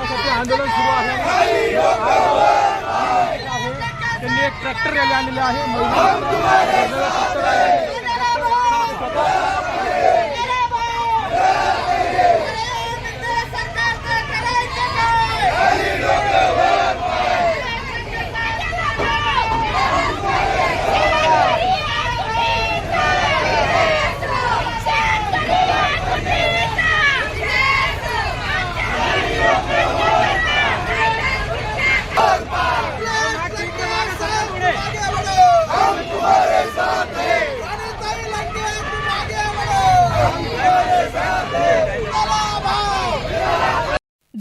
आंदोलन सुरू आहे. त्यांनी एक ट्रॅक्टर रॅली आणलेली आहे.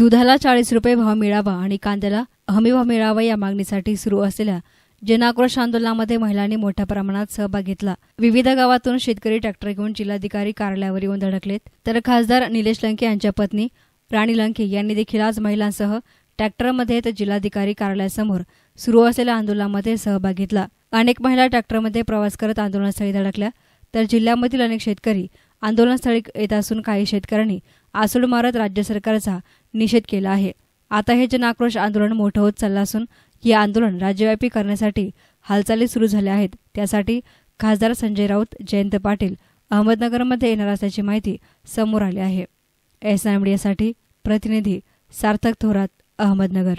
दुधाला चाळीस रुपये भाव मिळावा आणि कांद्याला हमी भाव मिळावा या मागणीसाठी सुरू असलेल्या जनाक्रोश आंदोलनामध्ये महिलांनी मोठ्या प्रमाणात सहभाग घेतला. विविध गावातून शेतकरी ट्रॅक्टर घेऊन जिल्हाधिकारी कार्यालयावर येऊन धडकलेत. तर खासदार निलेश लंके यांच्या पत्नी राणी लंके यांनी देखील आज महिलांसह ट्रॅक्टरमध्ये तर जिल्हाधिकारी कार्यालयासमोर सुरू असलेल्या आंदोलनामध्ये सहभाग घेतला. अनेक महिला ट्रॅक्टरमध्ये प्रवास करत आंदोलनस्थळी धडकल्या. तर जिल्ह्यामधील अनेक शेतकरी आंदोलनस्थळी येत असून काही शेतकऱ्यांनी आसूड मारत राज्य सरकारचा निषेध केला आहे. आता हे जनाक्रोश आंदोलन मोठं होत चाललं असून हे आंदोलन राज्यव्यापी करण्यासाठी हालचाली सुरू झाल्या आहेत. त्यासाठी खासदार संजय राऊत जयंत पाटील अहमदनगरमध्ये येणार असल्याची माहिती समोर आली आहे. एस मीडियासाठी प्रतिनिधी सार्थक थोरात अहमदनगर.